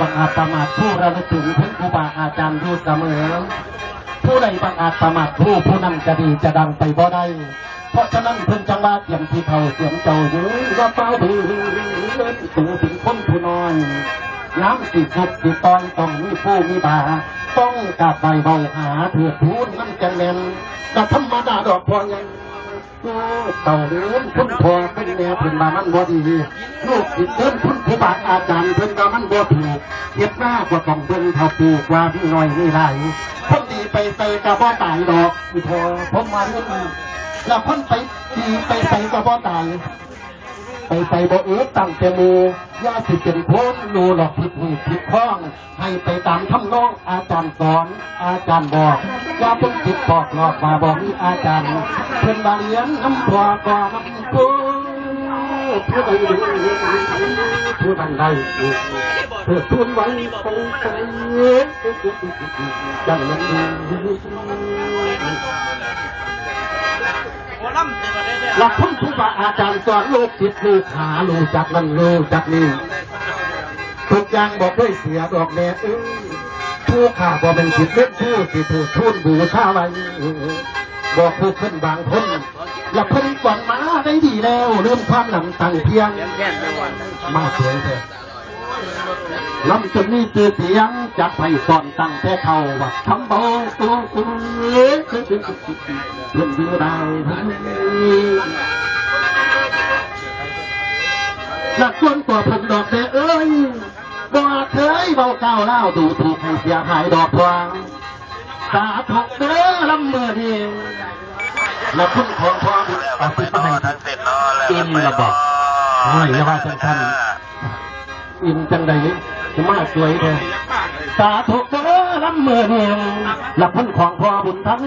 บังอาจประมาทผู้ระลึกถึงถึงครูบาอาจารย์อยู่เสมอ ผู้ใดบังอาจประมาทผู้ผู้นั้นจะดีจะดังไปบ่ได้เพราะฉะนั้นเพิ่นจังว่าเสียงที่เขาเสียงเจ้าอยู่ว่าเป้าดีเล่นถึงถึงคนผู้น้อยน้ำสิสุดสิตอนต้องมีผู้มีบาต้องกลับไปเบาหาเถื่อทูนมันจะเน่นก็ธรรมดาดอกพอยังเต่าเลี้ยงคุณพ่อเป็นแม่เพิ่นบามันบ่ดีลูกติดเดินคุณครูบาอาจารย์ บ่ถูกเก็บหน้าบ่ต้องเพิ่นเท่าปูกว่าพี่น้อยนี่ไรคนดีไปใส่กระบ่ตายดอกพี่พอผมมาเรื่องนี้แล้วคนไปดีไปใส่กระบ่ตายไปใส่บ่เอื้อตั้งแต่มูย่าสิเป็นคนรู้หลอกผิดหูผิดข้อง ให้ไปตามทำนองอาจารย์สอน อาจารย์บอกย่าเพิ่งผิดบอกหลอกมาบอกนี่อาจารย์เพิ่นบาเลียนน้ำพอก่อน น้ำกูผู้ใดผู้ใดใดเพื่อทุนไว้คงใจจังนั้นหลักคุณครูบาอาจารย์สอนโลกศิษย์ลูกหาลูจักนั่นลูจักนี่ทุกอย่างบอกด้วยเสียดอกแม่เอ้ยผู้ข้าบอกเป็นจิตเล่นผู้สิถูกทุนบูชาไว้บอกผู้ขึ้นบางคน และเพิ่นก่อนมาได้ดีแล้วเริ่มความหนังตังเพียงแค่ไม่วันมาสวยเถอะลำจนนี่จือเสียงจากไผ่สอนตั้งแต่เขาวัดทำเบาตัวตัวเล่นดูได้หลักส่วนตัวพิ่นดอกแต่เอ้ยบ่เคยเบาเก้าวเล่าดูถูกให้เสียหายดอกทวางสาธุเด้อลำเมื่อดี และคุณของพ่ออาศิปให้อิ่มระบอกโอ้ยอย่าว่าจังท่านอิ่มจังใดจะมากสวยเลยสาธุเด้อลำเมื่อเนียงหลับพ้นของพ่อบุญทั้ง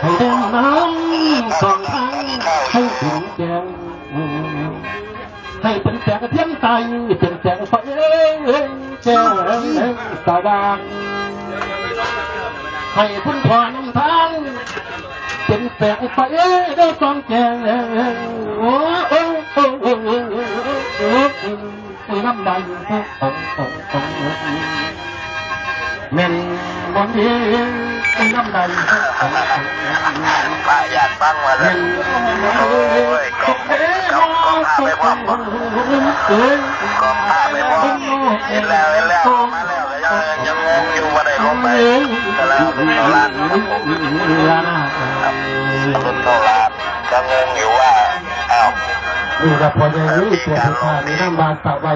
ให้เดินน้ำสองทางให้ถึงแจงให้เป็นแสงเทียนใจเป็นแสงไฟแจ้งสว่างให้คุณพ่อน้ำทาง เป็นแสงไฟได้สองแจงโอ้โอ้โอ้โอ้โอ้โอ้โอ้น้ำใดแม่นบ่มีน้ำใด ล้ากฟังมาเลแม่ยนโอ้ยกองกองกองพาไปพร้อมกองพาไปพร้อมเห็นแล้วเห็นแล้วมาแล้วยังงอยู่ว่าลงไปแต่แล้วเป็นโบราณครับผมเป็นโบราณก็งงอยู่ว่าอ้าวนี่ก็พออย่างนี้ตัวที่ามีน้ำบาดสะไว้